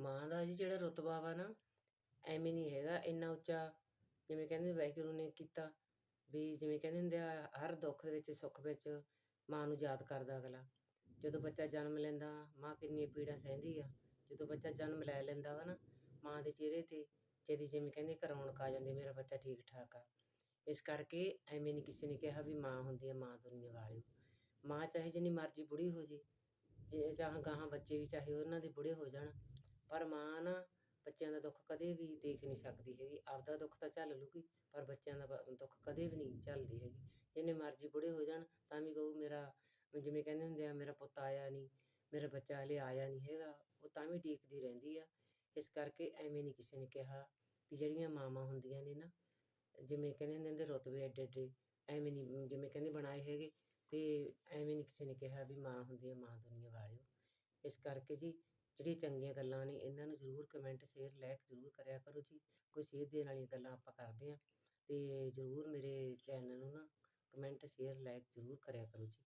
ਮਾਂ ਦਾ ਜੀ ਜਿਹੜਾ ਰੁਤਬਾ ਵਾ ਨਾ, ਐਵੇਂ ਨਹੀਂ ਹੈਗਾ, ਇੰਨਾ ਉੱਚਾ ਜਿਵੇਂ ਕਹਿੰਦੇ ਵਾਹਿਗੁਰੂ ਨੇ ਕੀਤਾ ਵੀ ਜਿਵੇਂ ਕਹਿੰਦੇ ਹੁੰਦੇ ਆ, ਹਰ ਦੁੱਖ ਦੇ ਵਿੱਚ, ਸੁੱਖ ਵਿੱਚ ਮਾਂ ਨੂੰ ਯਾਦ ਕਰਦਾ ਅਗਲਾ। ਜਦੋਂ ਬੱਚਾ ਜਨਮ ਲੈਂਦਾ, ਮਾਂ ਕਿੰਨੀਆਂ ਪੀੜਾਂ ਸਹਿੰਦੀ ਆ। ਜਦੋਂ ਬੱਚਾ ਜਨਮ ਲੈ ਲੈਂਦਾ ਵਾ ਨਾ, ਮਾਂ ਦੇ ਚਿਹਰੇ ਤੇ ਜਿਹਦੀ ਜਿਵੇਂ ਕਹਿੰਦੇ ਇੱਕ ਰੌਣਕ ਆ ਜਾਂਦੀ, ਮੇਰਾ ਬੱਚਾ ਠੀਕ ਠਾਕ ਆ। ਇਸ ਕਰਕੇ ਐਵੇਂ ਨਹੀਂ ਕਿਸੇ ਨੇ ਕਿਹਾ ਵੀ ਮਾਂ ਹੁੰਦੀ ਆ, ਮਾਂ ਦੁਨੀਆ ਵਾਲਿਓ ਮਾਂ ਚਾਹੇ ਜਿੰਨੀ ਮਰਜ਼ੀ ਬੁੜੀ ਹੋ ਜੇ ਜੇ ਚਾਹਾਂ ਗਾਹਾਂ ਬੱਚੇ ਵੀ ਚਾਹੇ ਉਹਨਾਂ ਦੇ ਬੁੜੇ ਹੋ ਜਾਣ ਪਰ ਮਾਂ ਨਾ ਬੱਚਿਆਂ ਦਾ ਦੁੱਖ ਕਦੇ ਵੀ ਦੇਖ ਨਹੀਂ ਸਕਦੀ ਹੈਗੀ। ਆਪਦਾ ਦੁੱਖ ਤਾਂ ਝੱਲ ਲੂਗੀ, ਪਰ ਬੱਚਿਆਂ ਦਾ ਬ- ਦੁੱਖ ਕਦੇ ਵੀ ਨਹੀਂ ਝੱਲਦੀ ਹੈਗੀ। ਜਿੰਨੇ ਮਰਜ਼ੀ ਬੁੜੇ ਹੋ ਜਾਣ, ਤਾਂ ਵੀ ਕਹੂ ਮੇਰਾ, ਜਿਵੇਂ ਕਹਿੰਦੇ ਹੁੰਦੇ ਆ, ਮੇਰਾ ਪੁੱਤ ਆਇਆ ਨਹੀਂ, ਮੇਰਾ ਬੱਚਾ ਹਲੇ ਆਇਆ ਨਹੀਂ ਹੈਗਾ, ਉਹ ਤਾਂ ਵੀ ਡੀਕਦੀ ਰਹਿੰਦੀ ਆ। ਇਸ ਕਰਕੇ ਐਵੇਂ ਨਹੀਂ ਕਿਸੇ ਨੇ ਕਿਹਾ ਵੀ ਜਿਹੜੀਆਂ ਮਾਵਾਂ ਹੁੰਦੀਆਂ ਨੇ ਨਾ, ਜਿਵੇਂ ਕਹਿੰਦੇ ਹੁੰਦੇ ਨੇ ਰੁਤਬੇ ਐਡੇ ਐਡੇ, ਐਵੇਂ ਨਹੀਂ ਜਿਵੇਂ ਕਹਿੰਦੇ ਬਣਾਏ ਹੈਗੇ, ਤੇ ਐਵੇਂ ਨਹੀਂ ਕਿਸੇ ਨੇ ਕਿਹਾ ਵੀ ਮਾਂ ਹੁੰਦੀ ਹੈ ਮਾਂ ਦੁਨੀਆ ਵਾਲਿਓ। ਇਸ ਕਰਕੇ ਜੀ ਜਿਹੜੀਆਂ ਚੰਗੀਆਂ ਗੱਲਾਂ ਨੇ, ਇਹਨਾਂ ਨੂੰ ਜ਼ਰੂਰ ਕਮੈਂਟ ਸ਼ੇਅਰ ਲਾਇਕ ਜ਼ਰੂਰ ਕਰਿਆ ਕਰੋ ਜੀ। ਕੋਈ ਸੇਧ ਦੇਣ ਵਾਲੀਆਂ ਗੱਲਾਂ ਆਪਾਂ ਕਰਦੇ ਹਾਂ। ਅਤੇ ਜ਼ਰੂਰ ਮੇਰੇ ਚੈਨਲ ਨੂੰ ਨਾ ਕਮੈਂਟ ਸ਼ੇਅਰ ਲਾਈਕ ਜ਼ਰੂਰ ਕਰਿਆ ਕਰੋ ਜੀ।